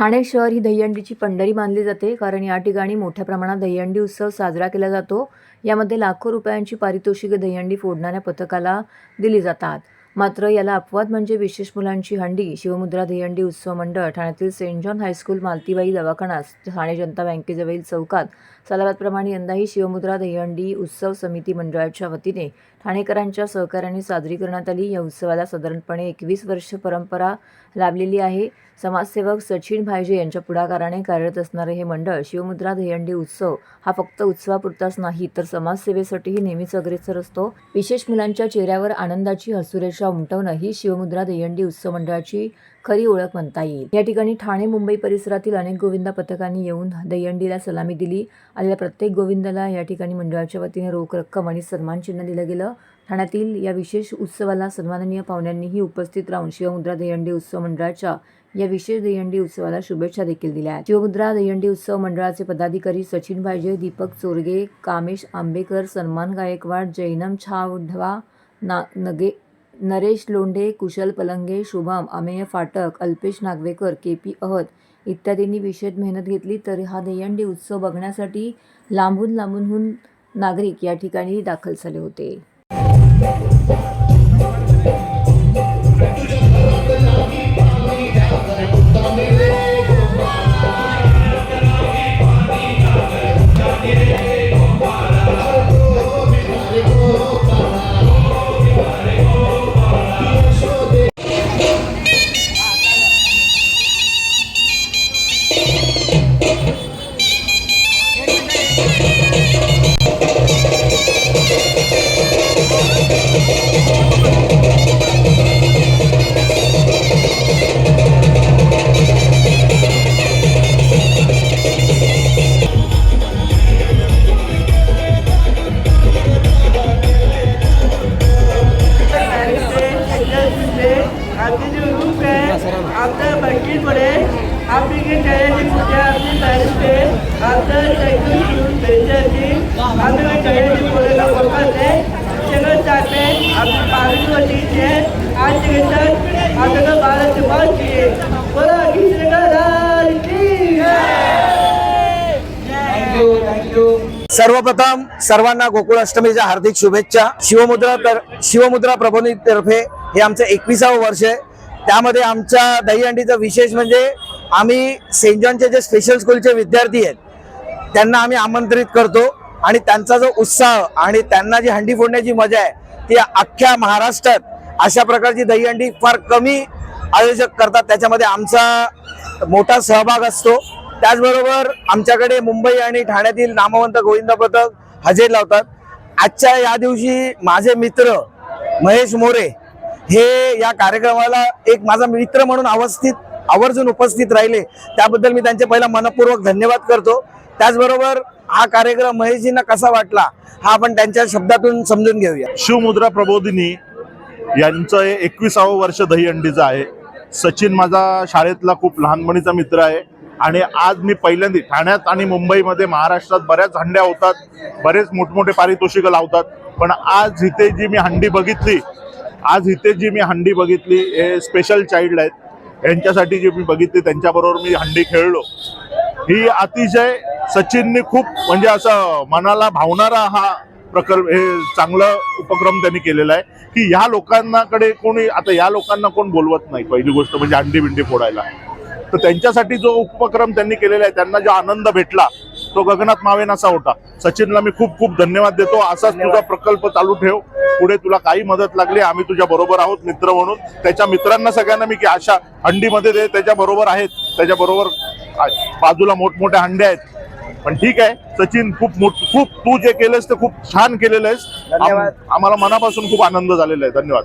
ठाणे शहर ही दहीहंडीची पंढरी मानली जाते कारण या ठिकाणी मोठ्या प्रमाणात दहीहंडी उत्सव साजरा केला जातो. यामध्ये लाखो रुपयांची पारितोषिके दहीहंडी फोडणाऱ्या पथकाला दिली जातात. मात्र याला अपवाद म्हणजे विशेष मुलांची हंडी शिवमुद्रा दहीहंडी उत्सव मंडळ ठाण्यातील सेंट जॉन हायस्कूल मालतीबाई दवाखाना ठाणे जनता बँकेजवळील चौकात सालाबादप्रमाणे यंदाही शिवमुद्रा दहीहंडी उत्सव समिती मंडळाच्या वतीने ठाणेकरांच्या सहकार्याने साजरी करण्यात आली. या उत्सवाला साधारणपणे एकवीस वर्ष परंपरा लाभलेली आहे. समाजसेवक सचिन भायजे यांच्या पुढाकाराने कार्यरत असणारे हे मंडळ शिवमुद्रा दहीहंडी उत्सव हा फक्त उत्सवापुरताच नाही तर समाजसेवेसाठीही नेहमीच अग्रेसर असतो. विशेष मुलांच्या चेहऱ्यावर आनंदाची हसुरेश हसुरेषा उमटवणं ही शिवमुद्रा दहीहंडी उत्सव मंडळाची खरी ओळख म्हणता येईल. या ठिकाणी ठाणे मुंबई परिसरातील अनेक गोविंदा पथकांनी येऊन दहीहंडीला सलामी दिली आलेल्या प्रत्येक गोविंदाला या ठिकाणी मंडळाच्या वतीने रोख रक्कम आणि सन्मान चिन्ह दिलं गेलं. ठाण्यातील या विशेष उत्सवाला सन्माननीय पाहुण्यांनीही उपस्थित राहून शिवमुद्रा दहीहंडी उत्सव मंडळाच्या या विशेष दहीहंडी उत्सवाला शुभेच्छा देखील दिल्या आहेत. शिवमुद्रा दहीहंडी उत्सव मंडळाचे पदाधिकारी सचिन भायजे दीपक चोरगे कामेश आंबेकर सन्मान गायकवाड जैनम छावढवा ना नगे नरेश लोंढे कुशल पलंगे शुभम अमेय फाटक अल्पेश नागवेकर के पी अहद इत्यादींनी विशेष मेहनत घेतली तर हा दहीहंडी उत्सव बघण्यासाठी लांबून लांबूनहून नागरिक या ठिकाणी दाखल झाले होते. सर्वप्रथम सर्वांना गोकुळाष्टमीच्या हार्दिक शुभेच्छा. शिवमुद्रा तर शिवमुद्रा प्रबोधितर्फे हे आमचं एकविसावं वर्ष आहे. त्यामध्ये आमच्या दहीहंडीचं विशेष म्हणजे आम्ही सेंट जॉनचे जे स्पेशल स्कूलचे विद्यार्थी आहेत त्यांना आम्ही आमंत्रित करतो आणि त्यांचा जो उत्साह आणि त्यांना जी हंडी फोडण्याची मजा आहे ती अख्ख्या महाराष्ट्रात अशा प्रकारची दहीहंडी फार कमी आयोजक करतात. त्याच्यामध्ये आमचा मोठा सहभाग असतो. त्याचबरोबर आमच्याकडे मुंबई आणि ठाण्यातील नामवंत गोविंद पथक हजेरी लावतात. आजच्या या दिवशी माझे मित्र महेश मोरे हे या कार्यक्रमाला एक माझा मित्र म्हणून अवस्थित आवर्जून उपस्थित राहिले. त्याबद्दल मी त्यांचे पहिला मनपूर्वक धन्यवाद करतो. त्याचबरोबर हा कार्यक्रम महेशजींना कसा वाटला हा आपण त्यांच्या शब्दातून समजून घेऊया. शिवमुद्रा प्रबोधिनी यांचं हे एकविसावं वर्ष दहीहंडीचं आहे. सचिन माझा शाळेतला खूप लहानपणीचा मित्र आहे. आणि आज मी पहिल्यांदा ठाण्यात आणि मुंबईमध्ये महाराष्ट्रात बऱ्याच हंड्या होतात बरेच मोठमोठे पारितोषिकं लावतात. पण आज इथे जी मी हंडी बघितली आज इथे जी मी हंडी बघितली हे स्पेशल चाइल्ड आहेत. यांच्यासाठी जी मी बघितली त्यांच्याबरोबर मी हंडी खेळलो. ही अतिशय सचिनने खूप म्हणजे असं मनाला भावणारा हा प्रकल्प हे चांगलं उपक्रम त्यांनी केलेला आहे की ह्या लोकांनाकडे कोणी आता या लोकांना कोण बोलवत नाही पहिली गोष्ट म्हणजे अंडी बिंडी फोडायला. तर त्यांच्यासाठी जो उपक्रम त्यांनी केलेला आहे त्यांना जो आनंद भेटला तो गगनात मावेन असा होता. सचिनला मी खूप खूप धन्यवाद देतो. असाच तुझा प्रकल्प चालू ठेव. पुढे तुला काही मदत लागली आम्ही तुझ्या बरोबर आहोत मित्र म्हणून. त्याच्या मित्रांना सगळ्यांना मी की अशा हंडीमध्ये ते त्याच्या बरोबर आहेत. त्याच्या बरोबर बाजूला मोठमोठ्या हंड्या आहेत. पण ठीक आहे सचिन खूप मोठ खूप तू जे केलंस ते खूप छान केलेलं आहेस. आम्हाला मनापासून खूप आनंद झालेला आहे. धन्यवाद.